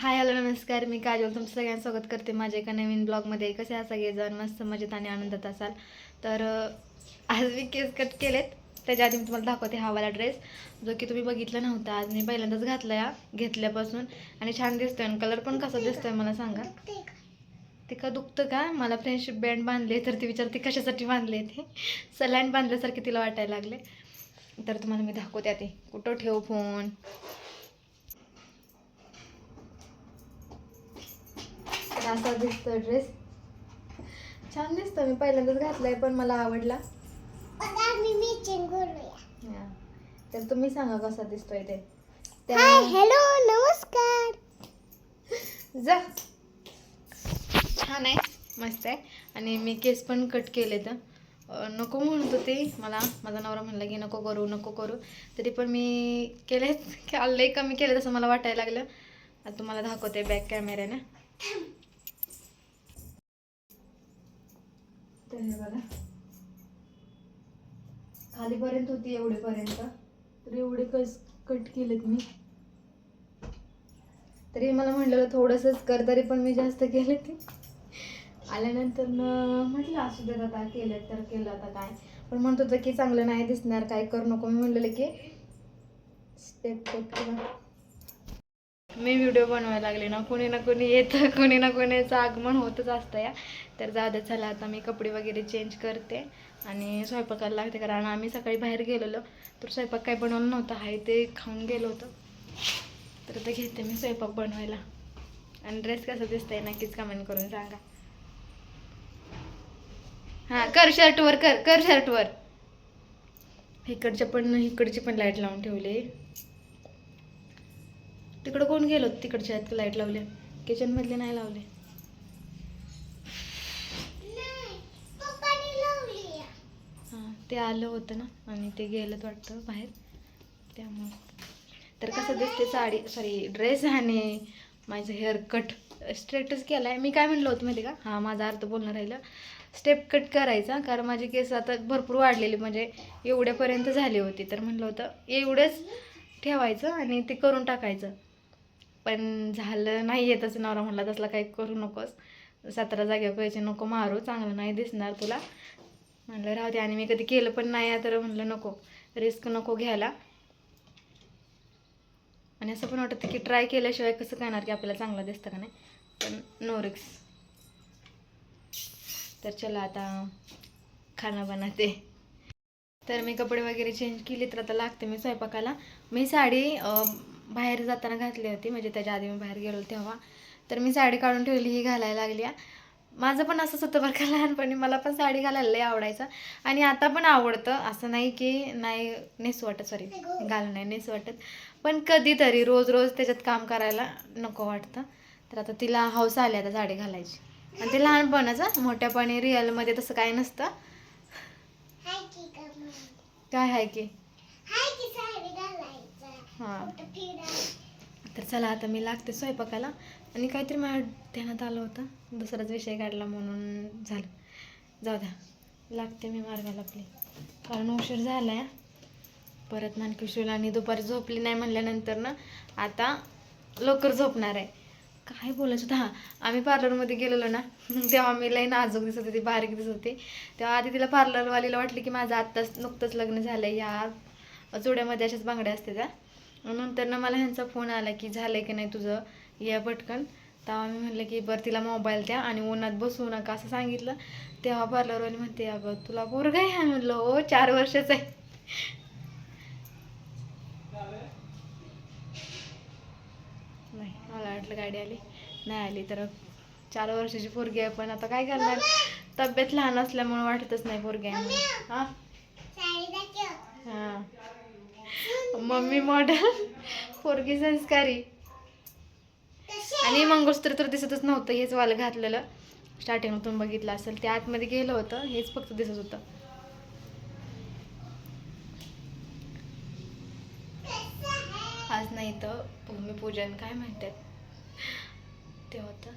Hi hello नमस्कार. मी काजल. तुमचं सगळ्यांचं स्वागत करते माझ्या एका नवीन ब्लॉगमध्ये. कसे आहात सगळेजण मस्त मजेत आणि आनंदात असाल. तर आज मी केस कट केलेत. त्याच्या आधी मी तुम्हाला दाखवते हा वाला ड्रेस जो की तुम्ही बघितला नव्हता. आज मी पहिल्यांदाच घातला या घेतल्यापासून. आणि छान दिसतोय. आणि कलर पण कसा दिसतोय मला सांगा. ते का दुखतं का? मला फ्रेंडशिप बँड बांधले तर ती विचारते कशासाठी बांधले ते? सलाईन बांधल्यासारखे तिला वाटायला लागले. तर तुम्हाला मी दाखवते ते कुठं ठेव फोन असा दिसतो ड्रेस छान दिसतो मी पहिल्यांदाच घातलाय पण मला आवडला. तर तुम्ही सांगा कसा दिसतोय ते. हॅलो नमस्कार. जा. छान आहे मस्त आहे. आणि मी केस पण कट केले तर नको म्हणत होते मला. माझा नवरा म्हणला की नको करू नको करू. तरी पण मी केले लई कमी केले तसं मला वाटायला लागलं. आता तुम्हाला दाखवते बॅक कॅमेऱ्याने तर हे बघा. खालीपर्यंत होती एवढेपर्यंत. तर एवढे कस कट केलेत मी. तरी मला म्हटलं थोडंसंच कर तरी पण मी जास्त केले ते. आल्यानंतर म्हटलं असू देत आता केलं तर केलं आता काय. पण म्हणत होतं की चांगलं नाही दिसणार काय करू नको. मी म्हणलेलं की स्टेप कट किंवा मी व्हिडिओ बनवायला लागले ना कोणी ना कोणी येतं कोणी ना कोणीचं आगमन होतच असतं या. तर जाऊ दे चला आता मी कपडे वगैरे चेंज करते आणि स्वयंपाकाला लागते कारण आम्ही सकाळी बाहेर गेलेलो तर स्वयंपाक काय बनवलं नव्हतं हाय ते खाऊन गेलो होतो. तर आता घेते मी स्वयंपाक बनवायला. आणि ड्रेस कसा दिसतंय नक्कीच कमेंट करून सांगा. हां कर शर्टवर कर कर शर्टवर इकडच्या पण इकडची पण लाइट लावून ठेवली. तिकडं कोण गेलो तिकडच्या आहेत लाइट लावले किचन मधले नाही लावले. हां ते आलं होतं ना आणि ते गेलं वाटतं बाहेर. त्यामुळं. तर कसं दिसते साडी सॉरी ड्रेस आणि माझं हेअर कट स्ट्रेटच केला आहे मी काय म्हणलं होतं माहिती का? हां माझा अर्थ बोलणं राहिलं. स्टेप कट करायचा कारण माझी केस आता भरपूर वाढलेली म्हणजे एवढ्यापर्यंत झाली होती. तर म्हणलं होतं एवढंच ठेवायचं आणि ते करून टाकायचं. पण झालं नाही येतच नवरा म्हटला तसला काही करू नकोस. सतरा जाग्या पैसे नको मारू चांगलं नाही दिसणार तुला. म्हणलं राहते आणि मी कधी केलं पण नाही आहे तर म्हणलं नको. रिस्क नको घ्यायला. आणि असं पण वाटतं की ट्राय केल्याशिवाय कसं करणार की आपल्याला चांगलं दिसतं का नाही. पण नो रिक्स तर चला आता खाणं बनवते. तर मी कपडे वगैरे चेंज केले तर आता लागते मी स्वयंपाकाला. मी साडी बाहेर जाताना घातली होती. म्हणजे त्याच्या आधी मी बाहेर गेलो तेव्हा. तर मी साडी काढून ठेवली ही घालायला लागली. माझं पण असंच होतं बरं का लहानपणी मला पण साडी घालायला लय आवडायचं. आणि आता पण आवडतं. असं नाही की नाही नेस वाटत सॉरी घालून नाही नेस वाटत. पण कधीतरी रोज रोज त्याच्यात काम करायला नको वाटतं. तर आता तिला हौस आली आता साडी घालायची. आणि ते लहानपणाचं मोठ्यापणी रिअलमध्ये तसं काही नसतं. काय आहे की? हां. तर चला आता मी लागते स्वयंपाकाला. आणि काहीतरी माझ्या ध्यानात आलं होतं. दुसराच विषय काढला म्हणून झालं. जाऊ द्या. लागते मी मार्गाला आपली. कारण उशीर झाला आहे परत नानकिशोला आणि दुपारी झोपली नाही म्हणल्यानंतर ना आता लवकर झोपणार आहे. काय बोलायचं? होतं हां आम्ही पार्लरमध्ये गेलेलो ना. तेव्हा मी लई नाजूक दिसत होती बारीक दिसत होती. तेव्हा आधी तिला पार्लरवालीला वाटलं की माझं आत्ताच नुकतंच लग्न झालं आहे या जोड्यामध्ये अशाच बांगड्या असते त्या नंतर ना मला ह्यांचा फोन आला की झालं की नाही तुझं? या पटकन. तेव्हा मी म्हणलं की बरं तिला मोबाईल द्या आणि उन्हात बसवू नका असं सांगितलं. तेव्हा पार्लरवाली म्हणते अगं तुला पोरग आहे म्हणलं. हो चार वर्षाचा आहे. नाही मला वाटलं गाडी आली. नाही आली तर चार वर्षाची पोरगी आहे पण आता काय करणार? तब्येत लहान असल्यामुळे वाटतच नाही पोरगी आहे हां हा मम्मी मॉडेल पोरगी संस्कारी. आणि मंगळसूत्र तर दिसतच नव्हतं हेच वाल घातलेलं. स्टार्टिंगतून बघितलं असेल ते आतमध्ये गेलं होतं हेच फक्त दिसत होतं. आज नाही तर भूमिपूजन काय म्हणतात ते होतं.